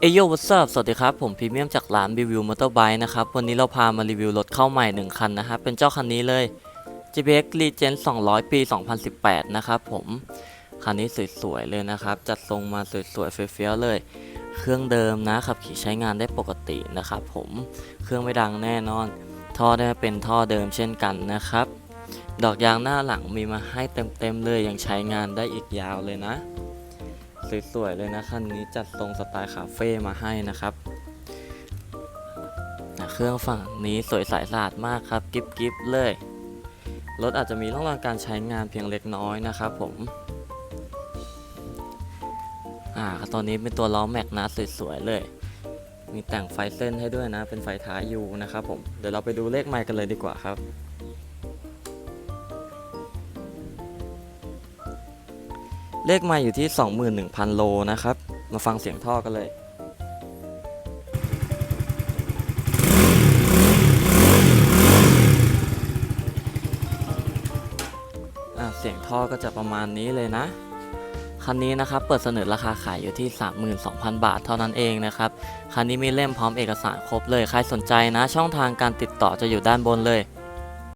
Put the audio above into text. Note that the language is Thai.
เอโยวัสบสวัสดีครับ ผมพรีเมียมจากร้านรีวิวมอเตอร์ไบค์นะครับ วันนี้เราพามารีวิวรถเข้าใหม่ 1 คันนะครับ เป็นเจ้าคันนี้เลย GPX Legend 200 ปี 2018 นะครับผม คันนี้สวยๆเลยนะครับ จัดทรงมาสวยๆเฟี้ยวๆเลย เครื่องเดิมนะขับขี่ใช้งานได้ปกตินะครับผม เครื่องไม่ดังแน่นอน ท่อได้เป็นท่อเดิมเช่นกันนะครับ ดอกยางหน้าหลังมีมาให้เต็มๆเลยยังใช้งานได้อีกยาวเลยนะ สวยๆเลยนะคันนี้จัดทรงสไตล์คาเฟ่มาให้นะครับ เครื่องฝั่งนี้สวยใสสะอาดมากครับกิฟกิฟเลย รถอาจจะมีร่องรอยการใช้งานเพียงเล็กน้อยนะครับผมอ่าตอนนี้เป็นตัวล้อแม็กนะสวยๆเลย มีแต่งไฟเส้นให้ด้วยนะ เป็นไฟท้ายยูนะครับผม เดี๋ยวเราไปดูเลขไมค์กันเลยดีกว่าครับ เลขไมาอยู่ที่ 21,000 โลนะครับ มาฟังเสียงท่อกันเลยเสียงท่อก็จะประมาณนี้เลยนะ คันนี้นะครับเปิดเสนอราคาขายอยู่ที่ 32,000 บาทเท่านั้นเองนะครับ คันนี้มีเล่มพร้อมเอกสารครบเลย ใครสนใจนะ ช่องทางการติดต่อจะอยู่ด้านบนเลย